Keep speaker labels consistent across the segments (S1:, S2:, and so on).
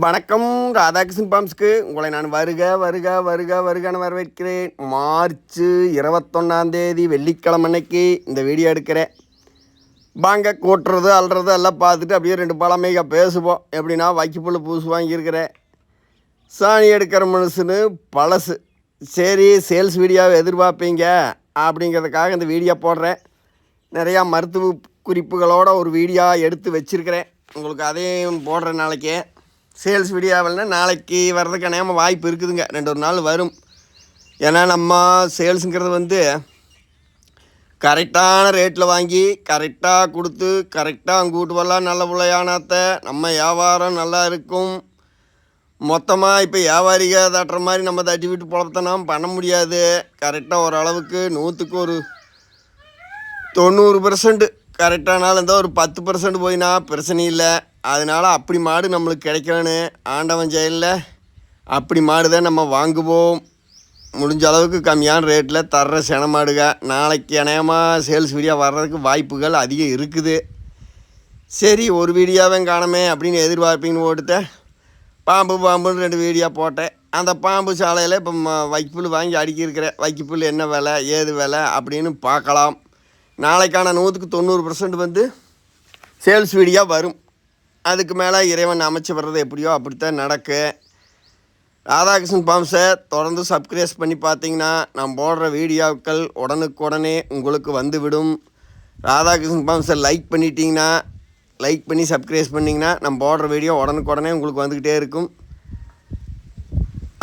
S1: வணக்கம் ராதாகிருஷ்ணன் பாம்ஸ்க்கு. உங்களை நான் வருக வருக வருக வருகன்னு வரவேற்கிறேன். மார்ச் இருபத்தொன்னாம் தேதி வெள்ளிக்கிழமை அன்னைக்கு இந்த வீடியோ எடுக்கிறேன். வாங்க கூட்டுறது அல்றது எல்லாம் பார்த்துட்டு அப்படியே ரெண்டு பழமைக பேசுவோம். எப்படின்னா வைக்கப்புல் பூசு வாங்கியிருக்கிறேன். சாணி எடுக்கிற மனுஷனு பழசு. சரி சேல்ஸ் வீடியோவை எதிர்பார்ப்பீங்க அப்படிங்கிறதுக்காக இந்த வீடியோ போடுறேன். நிறையா மருத்துவ குறிப்புகளோட ஒரு வீடியோ எடுத்து வச்சுருக்கிறேன். உங்களுக்கு அதையும் போடுறேன் நாளைக்கு. சேல்ஸ் வீடியோவில்னா நாளைக்கு வர்றதுக்கு அநேகமாக வாய்ப்பு இருக்குதுங்க. ரெண்டு ஒரு நாள் வரும். ஏன்னா நம்ம சேல்ஸுங்கிறது வந்து கரெக்டான ரேட்டில் வாங்கி கரெக்டாக கொடுத்து கரெக்டாக அங்கே வரலாம். நல்ல பிள்ளையானாத்த நம்ம வியாபாரம் நல்லா இருக்கும். மொத்தமாக இப்போ வியாபாரிக தட்டுற மாதிரி நம்ம தட்டி விட்டு பொழப்பத்தனம் பண்ண முடியாது. கரெக்டாக ஓரளவுக்கு நூற்றுக்கு ஒரு தொண்ணூறு பர்சன்ட் கரெக்டானாலும் இருந்தால் ஒரு பத்து பர்சன்ட் போயினா பிரச்சனை இல்லை. அதனால் அப்படி மாடு நம்மளுக்கு கிடைக்கணும் ஆண்டவன் செயலில் அப்படி மாடு தான் நம்ம வாங்குவோம். முடிஞ்ச அளவுக்கு கம்மியான ரேட்டில் தர்ற சென மாடுக நாளைக்கு அநேகமாக சேல்ஸ் வீடியோ வர்றதுக்கு வாய்ப்புகள் அதிகம் இருக்குது. சரி ஒரு வீடியோவே காணமே அப்படின்னு எதிர்பார்ப்பீங்கன்னு போட்டுட்டேன் பாம்பு பாம்புன்னு ரெண்டு வீடியோ போட்டேன். அந்த பாம்பு சாலையில் இப்போ ம- வைக்கப்புல் வாங்கி அடிக்கிருக்கிறேன் வைக்கப்புல் என்ன விலை ஏது விலை அப்படின்னு பார்க்கலாம். நாளைக்கான நூற்றுக்கு தொண்ணூறு பர்சன்ட் வந்து சேல்ஸ் வீடியோ வரும். அதுக்கு மேலே இறைவன் அமைச்சு வர்றது எப்படியோ அப்படித்தான் நடக்கு. ராதாகிருஷ்ணன் பாம்ஸை தொடர்ந்து சப்ஸ்கிரைஸ் பண்ணி பார்த்தீங்கன்னா நான் போடுற வீடியோக்கள் உடனுக்குடனே உங்களுக்கு வந்துவிடும். ராதாகிருஷ்ணன் பாம்ஸை லைக் பண்ணிட்டீங்கன்னா லைக் பண்ணி சப்ஸ்கிரைஸ் பண்ணிங்கன்னா நம்ம போடுற வீடியோ உடனுக்குடனே உங்களுக்கு வந்துக்கிட்டே இருக்கும்.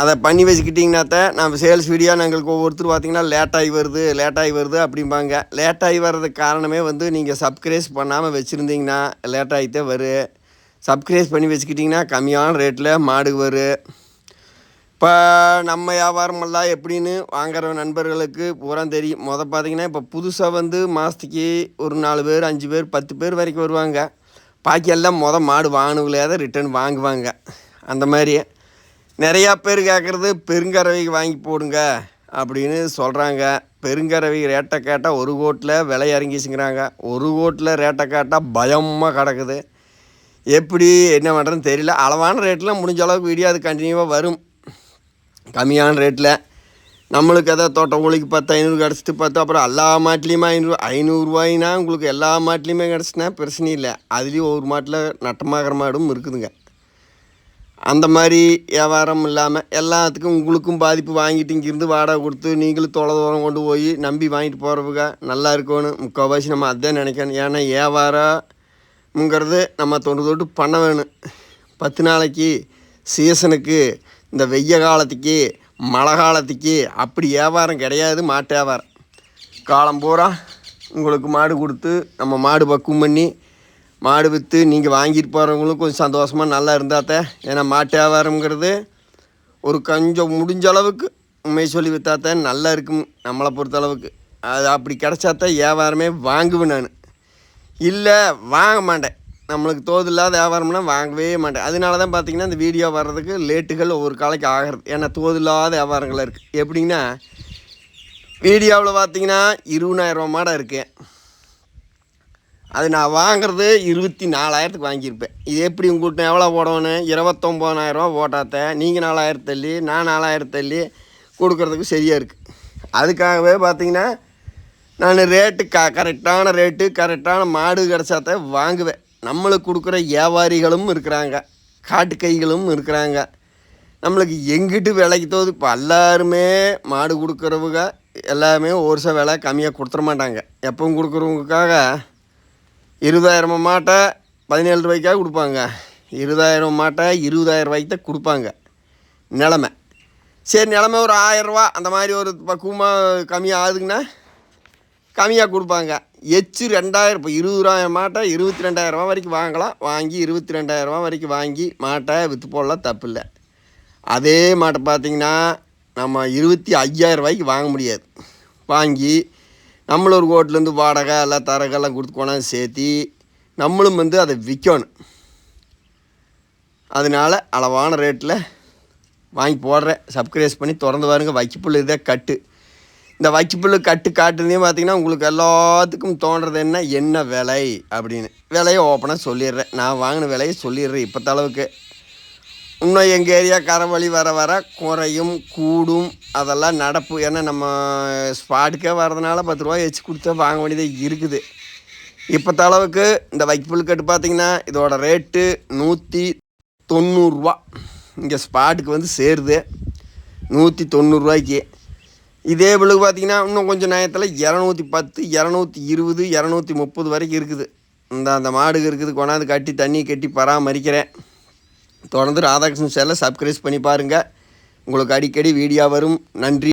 S1: அதை பண்ணி வச்சுக்கிட்டிங்கன்னாத்தான் நம்ம சேல்ஸ் வீடியோ எங்களுக்கு ஒவ்வொருத்தர் பார்த்திங்கன்னா லேட்டாகி வருது லேட்டாகி வருது அப்படிம்பாங்க. லேட்டாகி வர்றதுக்கு காரணமே வந்து நீங்கள் சப்ஸ்கிரைஸ் பண்ணாமல் வச்சுருந்தீங்கன்னா லேட்டாகிட்டே வரும் சப்ஸ்கிரைப் பண்ணி வச்சுக்கிட்டிங்கன்னா கம்மியான ரேட்டில் மாடு வரும் இப்போ நம்ம வியாபாரமெல்லாம் எப்படின்னு வாங்குற நண்பர்களுக்கு பூரா தெரியும். மொதல் பார்த்தீங்கன்னா இப்போ புதுசாக வந்து மாதத்துக்கு ஒரு நாலு பேர் அஞ்சு பேர் பத்து பேர் வரைக்கும் வருவாங்க. பாக்கி எல்லாம் மொதல் மாடு வாங்கினவங்களே தான் ரிட்டர்ன் வாங்குவாங்க. அந்த மாதிரி. நிறையா பேர் கேட்குறது பெருங்கறவைக்கு வாங்கி போடுங்க அப்படின்னு சொல்கிறாங்க பெருங்கறவை ரேட்டை கேட்டால் ஒரு கோட்டில் விலை இறங்கிச்சுங்கிறாங்க. ஒரு கோட்டில் ரேட்டை கேட்டால் பயமாக கிடக்குது. எப்படி என்ன பண்ணுறதுன்னு தெரியல. அளவான ரேட்டில் முடிஞ்ச அளவுக்கு வீடியோ அது கண்டினியூவாக வரும். கம்மியான ரேட்டில் நம்மளுக்கு எதாவது தோட்டம் கூலிக்கு பத்து ஐநூறு கிடச்சிட்டு பார்த்தோம் அப்புறம் எல்லா மாட்டிலையுமே ஐநூறு ஐநூறுரூவாயினா உங்களுக்கு எல்லா மாட்டிலையுமே கிடச்சினா பிரச்சனை இல்லை. அதுலேயும் ஒரு மாட்டில் நட்டமாகிற மாடும் இருக்குதுங்க. அந்த மாதிரி வியாபாரம் இல்லாமல் எல்லாத்துக்கும் உங்களுக்கும் பாதிப்பு வாங்கிட்டு இங்கேருந்து வாடகை கொடுத்து நீங்களும் தொலை தூரம் கொண்டு போய் நம்பி வாங்கிட்டு போகிறவங்க நல்லா இருக்கணும் முக்கால்வாசி நம்ம அதான் நினைக்கணும். ஏன்னா வியாபாரம் ங்கிறது நம்ம தொண்டு தொட்டு பண்ண வேணும். பத்து நாளைக்கு சீசனுக்கு இந்த வெய்ய காலத்துக்கு மழை காலத்துக்கு அப்படி வியாபாரம் கிடையாது மாட்டு வியாபாரம். காலம் பூரா உங்களுக்கு மாடு கொடுத்து நம்ம மாடு பக்குவம் பண்ணி மாடு விற்று நீங்கள் வாங்கிட்டு போகிறவங்களும் கொஞ்சம் சந்தோஷமாக நல்லா இருந்தாத்த ஏன்னா மாட்டு வியாபாரங்கிறது ஒரு கொஞ்சம் முடிஞ்ச அளவுக்கு உண்மை சொல்லி விற்றாத்தான் நல்லா இருக்கும் நம்மளை பொறுத்த அளவுக்கு. அது அப்படி கிடச்சாத்தான் வியாபாரமே வாங்குவேன் நான். இல்லை வாங்க மாட்டேன். நம்மளுக்கு தோது இல்லாத வியாபாரம்னா வாங்கவே மாட்டேன். அதனால தான் பார்த்தீங்கன்னா இந்த வீடியோ வர்றதுக்கு லேட்டுகள் ஒவ்வொரு காலைக்கு ஆகிறது. ஏன்னா தோது இல்லாத வியாபாரங்கள் இருக்குது எப்படின்னா வீடியோவில் பார்த்தீங்கன்னா இருபதாயிரரூவா மாடம் இருக்குது அது நான் வாங்குறது இருபத்தி நாலாயிரத்துக்கு வாங்கியிருப்பேன். இது எப்படி உங்கள்கிட்ட எவ்வளோ போடணும் இருபத்தொம்போதாயிரரூவா போட்டாத்த நீங்கள் நாலாயிரம் தள்ளி நான் நாலாயிரம் தள்ளி சரியாக இருக்குது அதுக்காகவே பார்த்தீங்கன்னா நான் ரேட்டு க கரெக்டான ரேட்டு கரெக்டான மாடு கிடச்சாத்த வாங்குவேன். நம்மளுக்கு கொடுக்குற வியாபாரிகளும் இருக்கிறாங்க. காட்டு கைகளும் இருக்கிறாங்க. நம்மளுக்கு எங்கிட்டு விலைக்கு தோது? இப்போ எல்லாருமே மாடு கொடுக்குறவங்க எல்லாமே ஒரு சில விலை கம்மியாக கொடுத்துட மாட்டாங்க. எப்பவும் கொடுக்குறவங்களுக்காக இருபதாயிரம் மாட்டை பதினேழு ரூபாய்க்காக கொடுப்பாங்க. இருபதாயிரம் மாட்டை இருபதாயிரம் ரூபாய்க்கு தான் கொடுப்பாங்க. நிலமை. சரி நிலமை ஒரு ஆயரூவா அந்த மாதிரி ஒரு பக்குவமாக கம்மியாக ஆகுதுங்கன்னா கம்மியாக கொடுப்பாங்க. எச்சு ரெண்டாயிரம் இப்போ இருபதாயிரம் மாட்டை இருபத்தி ரெண்டாயிரரூவா வரைக்கும் வாங்கலாம். வாங்கி இருபத்தி ரெண்டாயிரரூவா வரைக்கும் வாங்கி மாட்டை விற்று போடலாம் தப்பு இல்லை. அதே மாட்டை பார்த்தீங்கன்னா நம்ம இருபத்தி ஐயாயிரம் ரூபாய்க்கு வாங்க முடியாது. வாங்கி நம்மளும் ஒரு கோட்டிலேருந்து வாடகை எல்லாம் தரகெல்லாம் கொடுத்து கொண்டாந்து சேர்த்தி நம்மளும் வந்து அதை விற்கணும் அதனால அளவான ரேட்டில் வாங்கி போடுறேன். சப்ஸ்கிரைப் பண்ணி திறந்து பாருங்க. வைக்கப்புள்ள இதே கட்டு. இந்த வைக்கப்புல் கட்டு காட்டுனே பார்த்தீங்கன்னா உங்களுக்கு எல்லாத்துக்கும் தோன்றது என்ன? என்ன விலை? அப்படின்னு. விலையை ஓப்பனாக சொல்லிடுறேன். நான் வாங்கின விலையை சொல்லிடுறேன் இப்போ அளவுக்கு. இன்னும் எங்கள் ஏரியா கரவழி வர வர குறையும் கூடும். அதெல்லாம் நடப்பு. ஏன்னா நம்ம ஸ்பாட்டுக்கே வரதுனால பத்து ரூபா வச்சு கொடுத்தா வாங்க வேண்டியதாக இருக்குது. இப்போ அளவுக்கு இந்த வைக்கப்புல் கட்டு பார்த்தீங்கன்னா இதோட ரேட்டு நூற்றி தொண்ணூறுரூவா இங்கே ஸ்பாட்டுக்கு வந்து சேருது. நூற்றி தொண்ணூறுரூவாய்க்கு இதே பிள்ளைக்கு பார்த்தீங்கன்னா இன்னும் கொஞ்சம் நேரத்தில் இரநூத்தி பத்து இரநூத்தி இருபது இரநூத்தி முப்பது வரைக்கும் இருக்குது. இந்த அந்த மாடுக்கு இருக்குது. கொண்டாந்து கட்டி தண்ணி கட்டி பராமரிக்கிறேன். தொடர்ந்து ராதாகிருஷ்ணன் சேனலை சப்ஸ்கிரைப் பண்ணி பாருங்கள் உங்களுக்கு அடிக்கடி வீடியோ வரும். நன்றி.